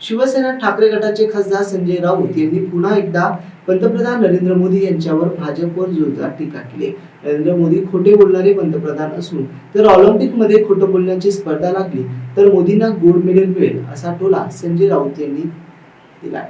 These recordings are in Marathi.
शिवसेना ठाकरे गटाचे खासदार संजय राऊत यांनी पुन्हा एकदा पंतप्रधान नरेंद्र मोदी यांच्यावर भाजपवर जोरदार टीका केली. नरेंद्र मोदी खोटे बोलणारे पंतप्रधान असून तर ऑलिम्पिकमध्ये खोटं बोलण्याची स्पर्धा लागली तर मोदींना गोल्ड मेडल मिळेल असा टोला संजय राऊत यांनी दिला.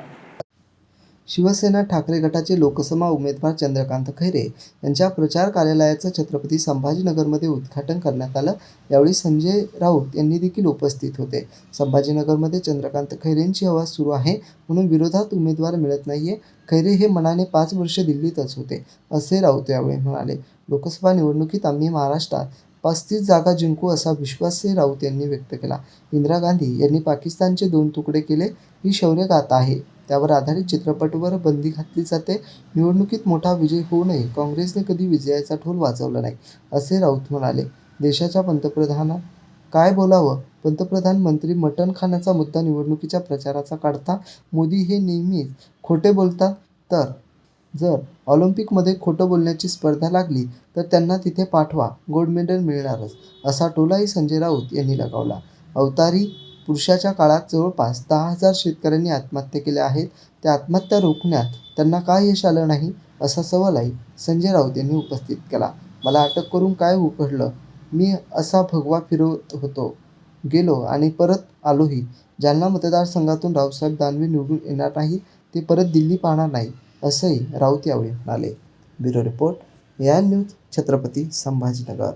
शिवसेना ठाकरे गटाचे लोकसभा उमेदवार चंद्रकांत खैरे यांच्या प्रचार कार्यालयाचं छत्रपती संभाजीनगरमध्ये उद्घाटन करण्यात आलं. यावेळी संजय राऊत यांनी देखील उपस्थित होते. संभाजीनगरमध्ये चंद्रकांत खैरेंची हवा सुरू आहे म्हणून विरोधात उमेदवार मिळत नाहीये. खैरे हे मनाने पाच वर्ष दिल्लीतच होते असे राऊत यावेळी म्हणाले. लोकसभा निवडणुकीत आम्ही महाराष्ट्रात पस्तीस जागा जिंकू असा विश्वासही राऊत यांनी व्यक्त केला. इंदिरा गांधी यांनी पाकिस्तानचे दोन तुकडे केले. ही शौर्यगाथा आहे. त्यावर आधारित चित्रपटवर बंदी घातली जाते. निवडणुकीत मोठा विजय होऊ नये. काँग्रेसने कधी विजयाचा ठोल वाजवला नाही असे राऊत म्हणाले. देशाच्या पंतप्रधाना काय बोलावं? पंतप्रधान मंत्री मटण खाण्याचा मुद्दा निवडणुकीच्या प्रचाराचा काढता? मोदी हे नेहमीच खोटे बोलतात. तर जर ऑलिम्पिकमध्ये खोटं बोलण्याची स्पर्धा लागली तर त्यांना तिथे पाठवा. गोल्ड मेडल मिळणारच असा टोलाही संजय राऊत यांनी लगावला. अवतारी पुरुषाच्या काळात जवळपास दहा हजार शेतकऱ्यांनी आत्महत्या केल्या आहेत. त्या आत्महत्या रोखण्यात त्यांना का यश आलं नाही असा सवालही संजय राऊत यांनी उपस्थित केला. मला अटक करून काय उघडलं? मी असा भगवा फिरवत होतो. गेलो आणि परत आलोही. जालना मतदारसंघातून रावसाहेब दानवे निवडून येणार नाही ते परत दिल्ली पाहणार नाही असंही राऊत यावेळी म्हणाले. ब्युरो रिपोर्ट या न्यूज छत्रपती संभाजीनगर.